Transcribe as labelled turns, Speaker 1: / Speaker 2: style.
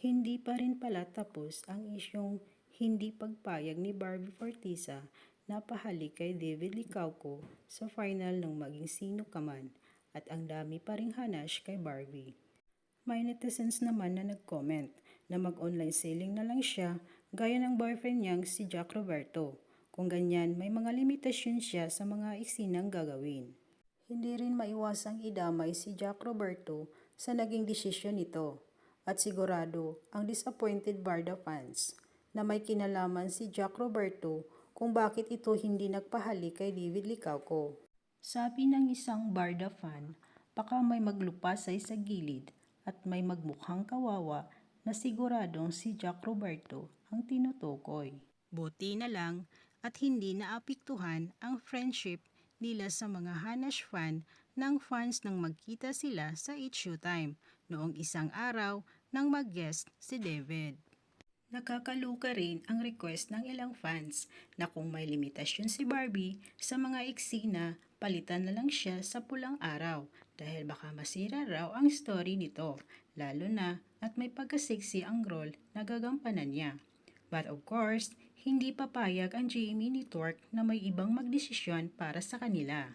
Speaker 1: Hindi pa rin pala tapos ang isyong hindi pagpayag ni Barbie Forteza na pahalik kay David Licauco sa final ng maging sino ka man at ang dami pa ring hanash kay Barbie. May netizens naman na nag-comment na mag-online selling na lang siya gaya ng boyfriend niyang si Jack Roberto. Kung ganyan, may mga limitasyon siya sa mga iksinang gagawin. Hindi rin maiwasang idamay si Jack Roberto sa naging desisyon nito at sigurado ang disappointed Barda fans na may kinalaman si Jack Roberto kung bakit ito hindi nagpahalik kay David Licauco. Sabi ng isang Barda fan, baka may maglupasay sa gilid at may magmukhang kawawa na siguradong si Jack Roberto ang tinutukoy. Buti na lang at hindi naapektuhan ang friendship nila sa mga Hanash fan ng fans nang magkita sila sa It's Showtime noong isang araw nang mag-guest si David. Nakakaluka rin ang request ng ilang fans na kung may limitasyon si Barbie sa mga eksena, palitan na lang siya sa pulang araw dahil baka masira raw ang story nito, lalo na at may pagkasiksi ang role na gagampanan niya. But of course, hindi papayag ang Jamie ni Torque na may ibang magdesisyon para sa kanila.